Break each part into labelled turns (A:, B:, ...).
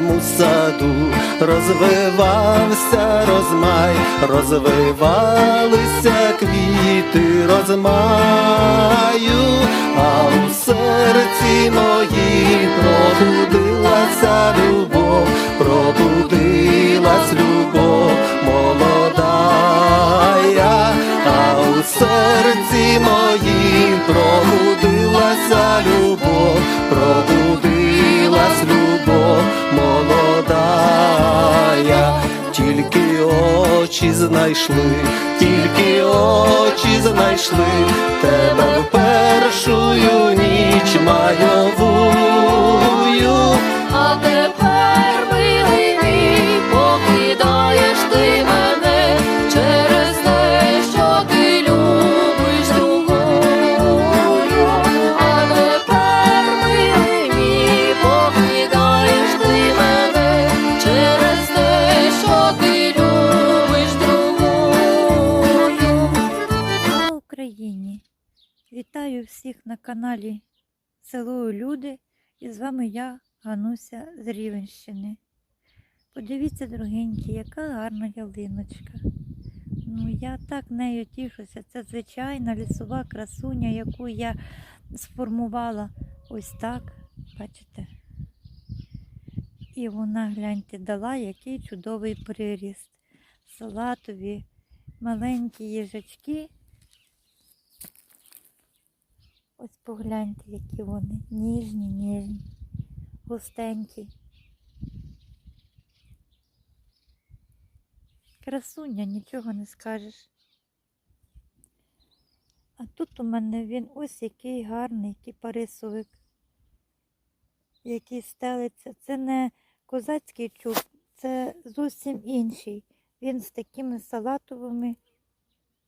A: козацькому саду. Розвивався розмай, розвивалися квіти розмаю, а у серці моїй пробудилася любов, пробудилась любов очі знайшли, тільки очі знайшли тебе в першу ніч майовую.
B: Вітаю всіх на каналі Село Люди і з вами я, Гануся з Рівенщини. Подивіться, дорогенькі, яка гарна ялиночка. Ну, я так нею тішуся. Це звичайна лісова красуня, яку я сформувала ось так. Бачите? І вона, гляньте, дала який чудовий приріст. Салатові маленькі їжачки. Ось погляньте, які вони ніжні, ніжні, густенькі. Красуня, нічого не скажеш. А тут у мене він ось який гарний кіпарисовик, який стелиться. Це не козацький чуб, це зовсім інший. Він з такими салатовими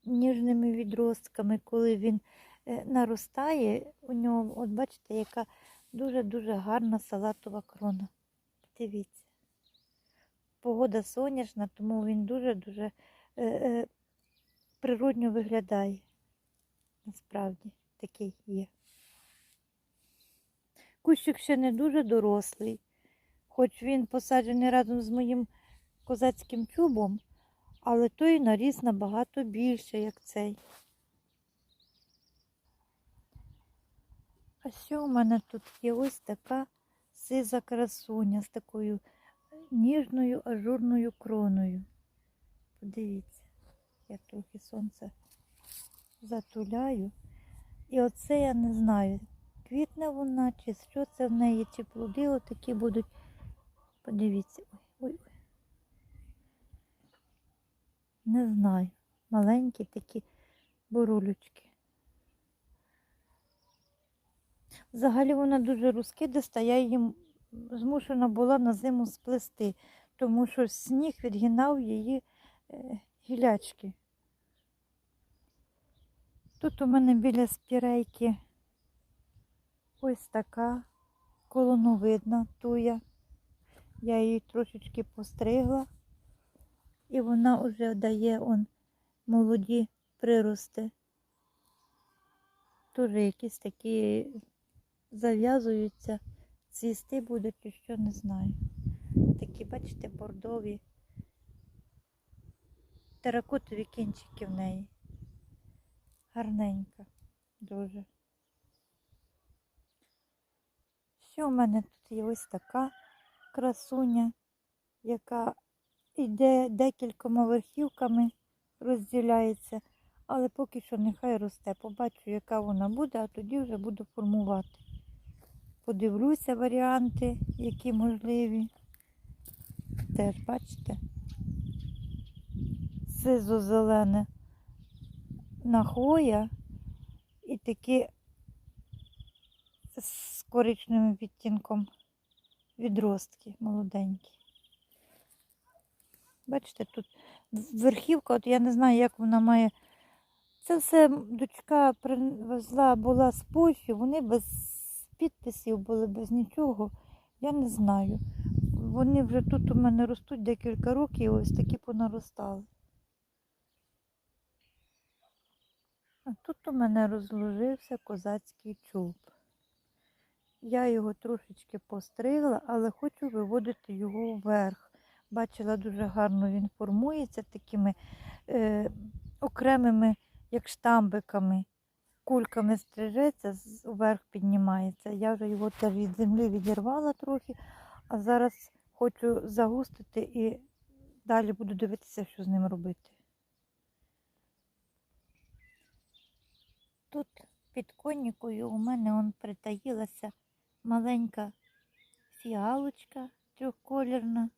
B: ніжними відростками, коли він наростає, у нього, от бачите, яка дуже-дуже гарна салатова крона. Дивіться. Погода сонячна, тому він дуже-дуже е, е, природньо виглядає. Насправді такий є. Кущик ще не дуже дорослий, хоч він посаджений разом з моїм козацьким чубом, але той наріс набагато більше, як цей. А що у мене тут є? Ось така сиза красуня з такою ніжною ажурною кроною. Подивіться, я трохи сонце затуляю. І оце я не знаю, квітне вона, чи що це в неї, чи плоди отакі будуть. Подивіться, ой, ой, ой. Не знаю. Маленькі такі бурулючки. Взагалі вона дуже розкидиста, я її змушена була на зиму сплести, тому що сніг відгинав її е, гілячки. Тут у мене біля спірейки ось така колоновидна туя. Я її трошечки постригла, і вона вже дає он молоді прирости. Теж якісь такі зав'язуються, цвісти будуть, чи що не знаю. Такі, бачите, бордові, теракотові кінчики в неї. Гарненька, дуже. Що в мене тут є ось така красуня, яка йде декількома верхівками, розділяється, але поки що нехай росте. Побачу, яка вона буде, а тоді вже буду формувати. Подивлюся варіанти, які можливі. Теж, бачите, сизо-зелене нахоя і такі з коричневим відтінком відростки молоденькі. Бачите, тут верхівка, от я не знаю, як вона має. Це все дочка привезла була з Польщі, вони без підписів були, без нічого. Я не знаю. Вони вже тут у мене ростуть декілька років, ось такі понаростали. А тут у мене розложився козацький чуб. Я його трошечки постригла, але хочу виводити його вверх. Бачила, дуже гарно він формується такими е, окремими, як штамбиками, кульками стрижеться, вверх піднімається. Я вже його теж від землі відірвала трохи, а зараз хочу загустити і далі буду дивитися, що з ним робити. Тут під конікою у мене он притаїлася маленька фіалочка трьохколірна.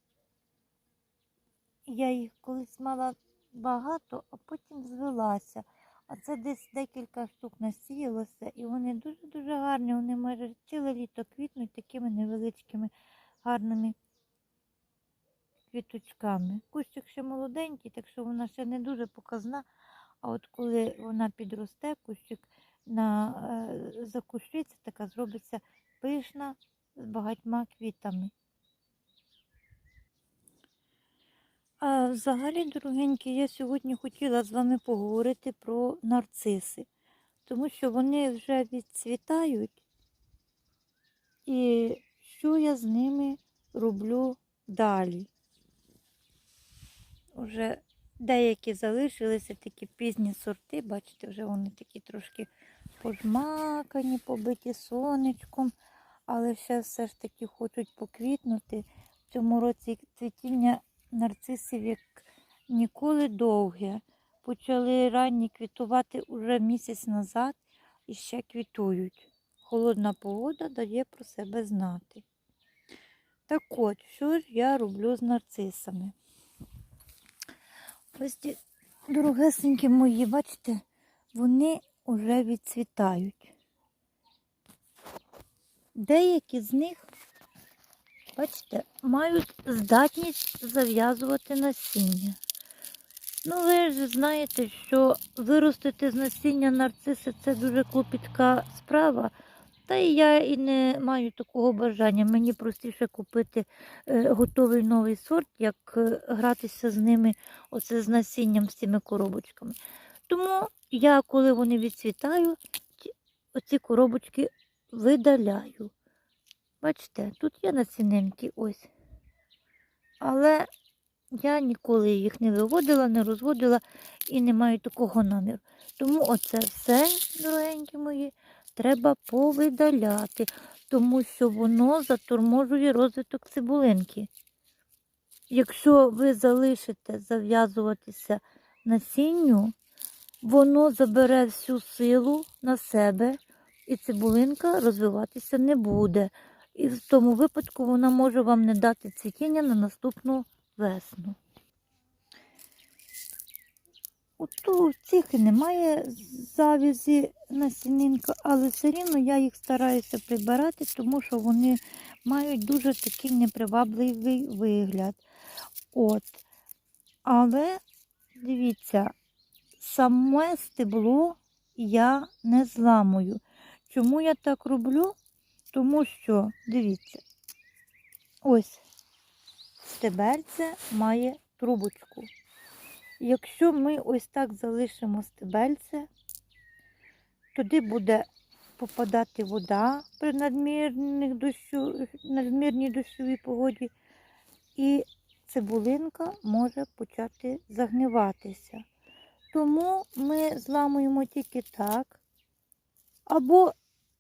B: Я їх колись мала багато, а потім звелася. А це десь декілька штук насіялося, і вони дуже-дуже гарні. Вони майже ціле літо квітнуть такими невеличкими гарними квіточками. Кущик ще молоденький, так що вона ще не дуже показна. А от коли вона підросте, кущик на, е, закущиться, така зробиться пишна з багатьма квітами. А взагалі, дорогенькі, я сьогодні хотіла з вами поговорити про нарциси, тому що вони вже відцвітають, і що я з ними роблю далі. Уже деякі залишилися такі пізні сорти, бачите, вже вони такі трошки пожмакані, побиті сонечком, але ще все ж таки хочуть поквітнути. В цьому році цвітіння нарцисів як ніколи довге. Почали ранні квітувати уже місяць назад і ще квітують. Холодна погода дає про себе знати. Так от, що ж я роблю з нарцисами? Ось ті дорогесенькі мої, бачите, вони вже відцвітають. Деякі з них, бачите, мають здатність зав'язувати насіння. Ну, ви ж знаєте, що виростити з насіння нарциси це дуже клопітка справа. Та і я і не маю такого бажання. Мені простіше купити е, готовий новий сорт, як е, гратися з ними, оце з насінням, з цими коробочками. Тому я, коли вони відцвітаю, оці коробочки видаляю. Бачите, тут є насінинки ось. Але я ніколи їх не виводила, не розводила і не маю такого наміру. Тому оце все, дорогенькі мої, треба повидаляти, тому що воно заторможує розвиток цибулинки. Якщо ви залишите зав'язуватися насінню, воно забере всю силу на себе, і цибулинка розвиватися не буде. І в тому випадку вона може вам не дати цвітіння на наступну весну. От у цих і немає завязі насінинка, але все рівно я їх стараюся прибирати, тому що вони мають дуже такий непривабливий вигляд. От. Але дивіться, саме стебло я не зламую. Чому я так роблю? Тому що, дивіться, ось стебельце має трубочку. Якщо ми ось так залишимо стебельце, туди буде попадати вода при надмірних дощу, надмірній дощовій погоді, і цибулинка може почати загниватися. Тому ми зламуємо тільки так, або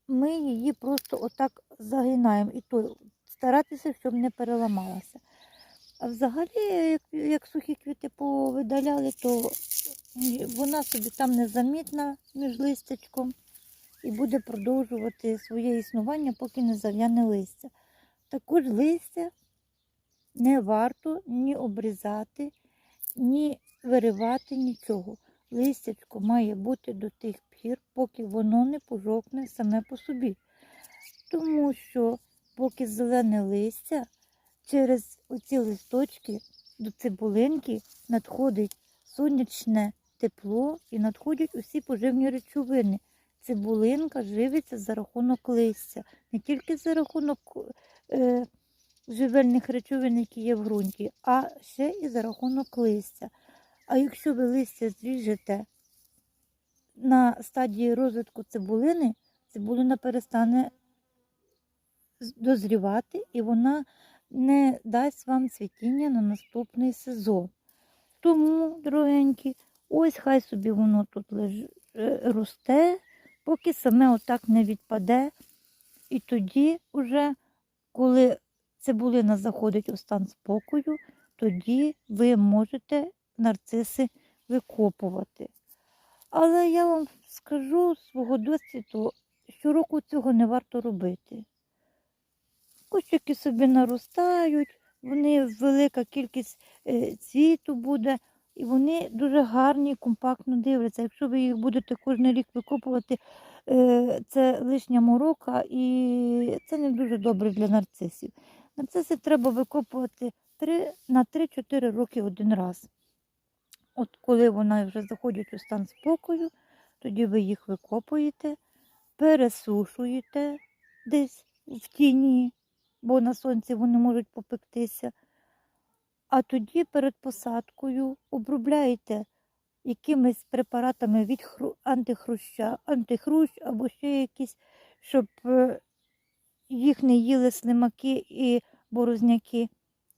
B: ми її просто отак загинаємо, і то старатися, щоб не переламалася. А взагалі, як, як сухі квіти повидаляли, то вона собі там незамітна між листячком і буде продовжувати своє існування, поки не зав'яне листя. Також листя не варто ні обрізати, ні виривати, нічого. Листячко має бути до тих пір, поки воно не пожовкне саме по собі. Тому що поки зелене листя, через оці листочки до цибулинки надходить сонячне тепло і надходять усі поживні речовини. Цибулинка живиться за рахунок листя, не тільки за рахунок е, живельних речовин, які є в ґрунті, а ще і за рахунок листя. А якщо ви листя зріжете на стадії розвитку цибулини, цибулина перестане дозрівати, і вона не дасть вам цвітіння на наступний сезон. Тому, дорогенькі, ось хай собі воно тут леж... е, росте, поки саме отак не відпаде. І тоді, уже, коли цибулина заходить у стан спокою, тоді ви можете нарциси викопувати. Але я вам скажу свого досвіду, щороку цього не варто робити. Кущики собі наростають, вони велика кількість е, цвіту буде, і вони дуже гарні, компактно дивляться. Якщо ви їх будете кожен рік викопувати, е, це лишня морока, і це не дуже добре для нарцисів. Нарциси треба викопувати 3, на 3-4 роки один раз. От коли вони вже заходять у стан спокою, тоді ви їх викопуєте, пересушуєте десь в тіні, бо на сонці вони можуть попектися. А тоді перед посадкою обробляєте якимись препаратами від хру... антихруща, антихрущ або ще якісь, щоб е, їх не їли слимаки і борозняки,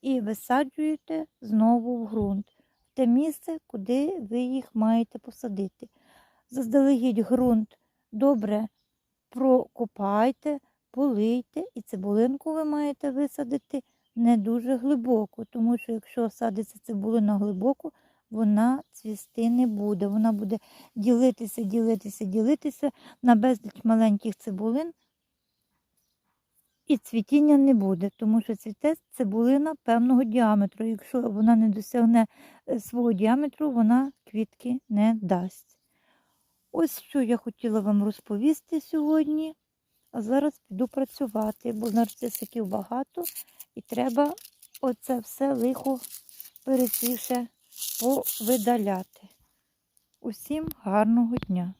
B: і висаджуєте знову в ґрунт, те місце, куди ви їх маєте посадити. Заздалегідь ґрунт добре прокопайте, полийте, і цибулинку ви маєте висадити не дуже глибоко, тому що якщо садиться цибулина глибоко, вона цвісти не буде. Вона буде ділитися, ділитися, ділитися на безліч маленьких цибулин, і цвітіння не буде, тому що цвіте цибулина певного діаметру. Якщо вона не досягне е, свого діаметру, вона квітки не дасть. Ось що я хотіла вам розповісти сьогодні. А зараз піду працювати, бо нарцисиків багато і треба оце все лихо перецвівше повидаляти. Усім гарного дня!